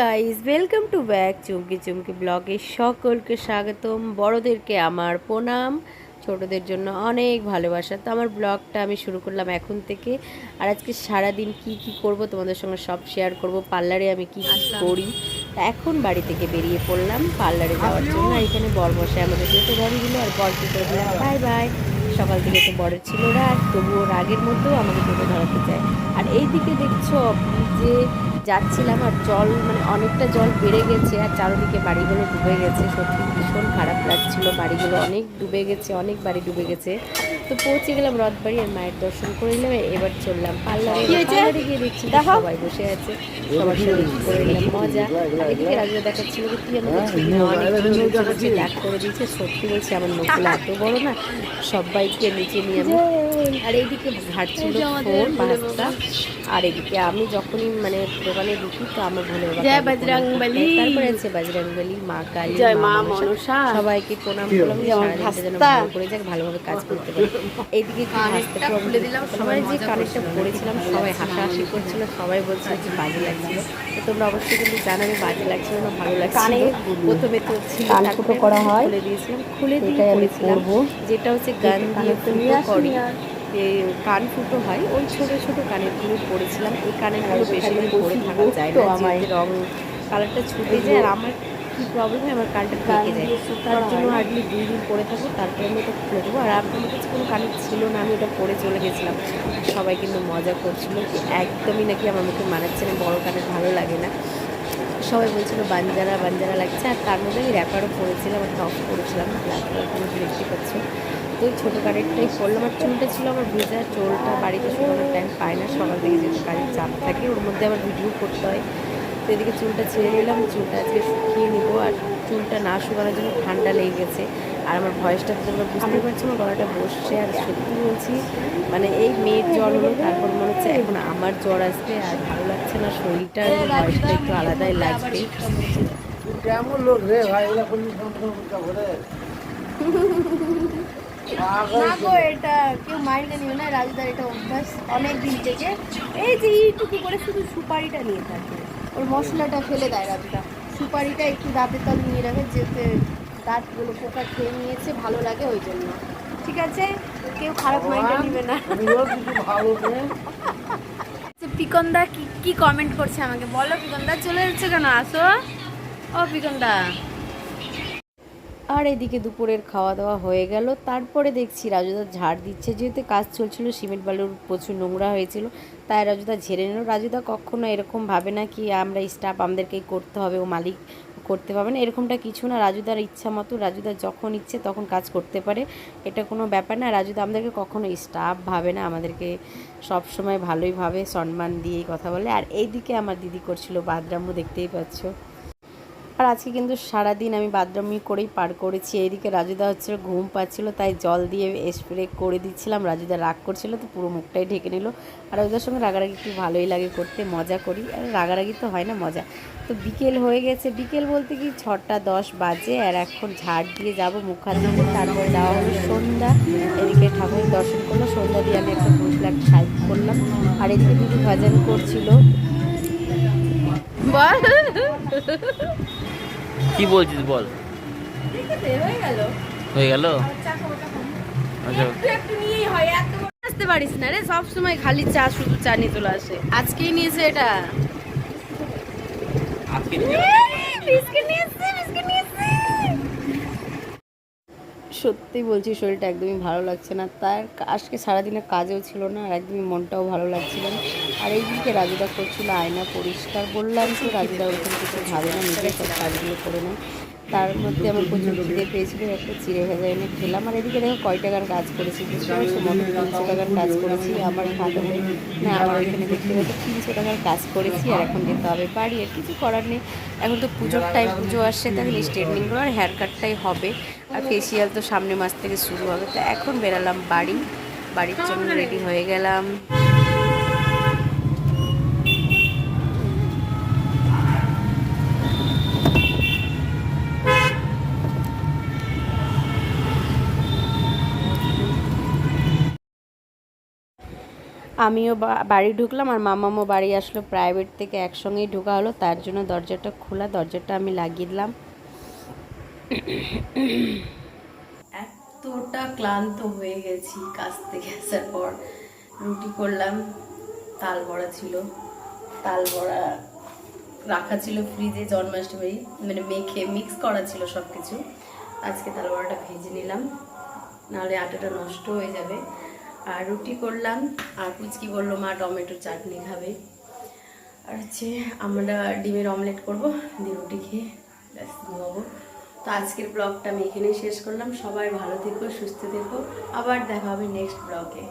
Guys welcome to back Chumki Chumki ব্লগে সকলকে স্বাগতম। বড়দেরকে আমার প্রণাম ছোটদের জন্য অনেক ভালোবাসা। তো আমার ব্লগটা আমি শুরু করলাম এখন থেকে। আর আজকে সারাদিন কি কি করব তোমাদের সঙ্গে সব শেয়ার করব পার্লারে আমি কি কি করি। এখন বাড়ি থেকে বেরিয়ে পড়লাম পার্লারে যাওয়ার জন্য। এখানে বর বসে আমাদের যেতে দিল আর বরকে করে দিলাম বাই বাই। সকাল থেকে তো বড় ছিল রাগ তবুও রাগের মধ্যেও আমাকে টোটো ধরাতে চায়। আর এইদিকে দেখছ যে যাচ্ছিলাম আর জল মানে অনেকটা জল বেড়ে গেছে আর চারিদিকে বাড়িগুলো ডুবে গেছে। সত্যি ভীষণ খারাপ লাগছিল, বাড়িগুলো অনেক ডুবে গেছে, অনেক বাড়ি ডুবে গেছে। তো পৌঁছে গেলাম রথবাড়ি আর মায়ের দর্শন করে নিলাম এবার চললাম পার্লারে। পার্লারে গিয়ে দেখছি সবাই বসে আছে সবার সঙ্গে করে নিলাম মজা। আর এদিকে রাজুরা দেখাচ্ছিল যে তুই আমাকে ছবি অনেক ছবি করে দিয়েছে সত্যি বলছি আমার নকুল এত বড় না সবাইকে নিচে নিয়ে আমি আর এইদিকে ঘাটছিল ফোন পাঁচটা। আর এদিকে আমি যখনই মানে দোকানে ঢুকি তো আমার ভোলে তারপরে আছে বজরংবলী মা কালী মা। সবাইকে প্রণাম করলাম করে যাক ভালোভাবে কাজ করতে পারি। এইদিকে কানেরটা খুলে দিলাম, সবাই যে কানেরটা পরেছিলাম সবাই হাসাহাসি করছিল সবাই বলছিল যে বাজে লাগছিল। তো তোমরা অবশ্যই কিন্তু জানাবে বাজে লাগছিল না ভালো লাগছিল। কানে প্রথমে তো ফুটো করা হয়। খুলে দিয়েছিলাম। খুলে দিয়ে করেছিলাম। যেটা হচ্ছে গান দিয়ে ফুটো করি যে কান ফুটো হয়। ওই ছোট ছোট কানেরগুলো পরেছিলাম এই কানেরগুলো বেশি দিন পরে থাকা যায় না। রং কালারটা ছুটে যায় আর আমার কি প্রবলেম হয় আমার যায়। তার জন্য হার্ডলি দুই দিন পরে থাকব তারপরে আমি এটা খুলে দেবো। আর আমার কাছে কোনো কানের ছিল না আমি ওটা পরে চলে গেছিলাম। সবাই কিন্তু মজা করছিল একদমই নাকি আমার মুখে মানাচ্ছে না বড় কানের ভালো লাগে না। সবাই বলছিল বাঞ্জারা বাঞ্জারা লাগছে। আর তার মধ্যে আমি র্যাপারও পরেছিলাম আর টপ পরেছিলাম ব্ল্যাক কালার তুমি দেখতে পাচ্ছ তো ওই ছোটো কানেরটাই পরলাম। আর চুলটা ছিল আমার ভেজা চোলটা বাড়িতে শুকানোর টাইম পায় না সকাল থেকে যেহেতু কাজের চাপ থাকে ওর মধ্যে আবার ভিডিও করতে হয়। তো এদিকে চুলটা ছেড়ে নিলাম চুলটা আজকে শুকিয়ে নিবো আর চুলটা না শুকানোর জন্য ঠান্ডা লেগে গেছে। আর আমার ভয়েসটা তো তোমরা বুঝতে পারছ আমার গলাটা বসছে আর সত্যি বলছি মানে এই মেয়ের জ্বর হলো তারপর মনে হচ্ছে এখন আমার জ্বর আসবে আর ভালো লাগছে না শরীরটা ভয়েসটা একটু আলাদাই লাগবে কেমন লোক রে ভাই এগুলা না গো এটা কেউ মাইন্ডে নিও না রাজুদার এটা অভ্যাস অনেক দিন থেকে। এই যে এইটুকু করে শুধু সুপারিটা নিয়ে থাকে। ওর মশলাটা ফেলে দেয় রাজুদা সুপারিটা একটু দাঁতের তাল নিয়ে রাখে যেতে দাঁতগুলো পোকা খেয়ে নিয়েছে ভালো লাগে ওই জন্য। ঠিক আছে? কেউ খারাপ মাইন্ডে নেবে না। পিকনদা করে পিকন্দা কি কি কমেন্ট করছে আমাকে? বলো পিকন্দা চলে যাচ্ছে কেন? আসো। ও পিকন্দা। আর এদিকে দুপুরের খাওয়া দাওয়া হয়ে গেল। তারপরে দেখছি রাজুদা ঝাড় দিচ্ছে। যেহেতু কাজ চলছিল, সিমেন্ট বালুর প্রচুর নোংরা হয়েছিল, তাই রাজুদা ঝেড়ে নিল। রাজুদা কখনো এরকম ভাবে না কি, আমরা স্টাফ আমাদেরকেই করতে হবে, ও মালিক করতে পারবে না। এরকমটা কিছু না। রাজুদার ইচ্ছা মতো, রাজুদা যখন ইচ্ছে তখন কাজ করতে পারে। এটা কোনো ব্যাপার না। রাজুদা আমাদেরকে কখনো স্টাফ ভাবে না, আমাদেরকে সব সময় ভালোই ভাবে সম্মান দিয়েই কথা বলে। আর এইদিকে আমার দিদি করছিল বাদরাম্য দেখতেই পাচ্ছ। আর আজকে কিন্তু সারাদিন আমি বাদরামি করেই পার করেছি। এইদিকে রাজুদা হচ্ছে ঘুম পাচ্ছিল, তাই জল দিয়ে স্প্রে করে দিচ্ছিলাম। রাজুদা রাগ করছিল, তো পুরো মুখটাই ঢেকে নিল। আর রাজুদার সঙ্গে রাগারাগি একটু ভালোই লাগে করতে, মজা করি। আর রাগারাগি তো হয় না, মজা। তো বিকেল হয়ে গেছে। বিকেল বলতে কি ছটা দশ বাজে, আর এখন ঝাড় দিয়ে যাব মুখ হাত তারপরে দেওয়া হলো সন্ধ্যা। এদিকে ঠাকুর দর্শন করল সন্ধ্যা দিয়ে আমি একটা পুরুষ একটা সাইড করলাম। আর এদিকে দিদি ভজন করছিল। বল। কি বলছিস বল? হয়ে গেল। আসতে পারিস না রে। সব সময় খালি চা শুধু চা নিয়ে চলে আসে। আজকেই নিয়েছে এটা। আজকে বিস্কিট নিয়েছে বিস্কিট নিয়েছে সত্যি বলছি, শরীরটা একদমই ভালো লাগছে না। তার আজকে সারাদিনের কাজেও ছিল না, আর একদমই মনটাও ভালো লাগছিল না। আর এইদিকে রাজুদা করছিল আয়না পরিষ্কার, বললাম তো রাজুদা ওরকম কিছু ভাবে না নিজের সব কাজগুলো করে নেয়। তার মধ্যে আমার প্রচুর খিদে পেয়েছিল, একটা চিড়ে ভেজা এনে খেলাম। আর এদিকে দেখো কয় টাকার কাজ করেছি তিনশো টাকার কাজ করেছি, আমার খাতে না আমার ওইখানে দেখতে পাচ্ছি তিনশো টাকার কাজ করেছি, আর এখন যেতে হবে বাড়ি। আর কিছু করার নেই। এখন তো পুজোর টাইম পুজো আসছে, তাহলে স্ট্রেটনিংগুলো আর হেয়ার কাটটাই হবে। আর ফেসিয়াল তো সামনে মাস থেকে শুরু হবে, তো এখন বেরালাম বাড়ি। বাড়ির জন্য রেডি হয়ে গেলাম। আমিও বাড়ি ঢুকলাম আর মামামও বাড়ি আসলো। প্রাইভেট থেকে একসঙ্গেই ঢোকা হলো, তার জন্য দরজাটা খোলা, দরজাটা আমি লাগিয়ে দিলাম। এতটা ক্লান্ত হয়ে গেছি কাজ থেকে আসার পর। রুটি করলাম, তাল বড়া ছিল। তাল বড়া রাখা ছিল ফ্রিজে জন্মাষ্টমী মানে মেখে মিক্স করা ছিল সব কিছু আজকে তাল বড়াটা ভেজে নিলাম, নাহলে আটাটা নষ্ট হয়ে যাবে। আর রুটি করলাম, আর পুচকি বলল, মা, টমেটো চাটনি খাবে। আর হচ্ছে আমরা ডিমের অমলেট করব, দিয়ে রুটি খেয়ে ব্যাস ঘুমাবো। তো আজকের ব্লগটা আমি এখানেই শেষ করলাম। সবাই ভালো থেকো, সুস্থ থেকো। আবার দেখা হবে নেক্সট ব্লগে।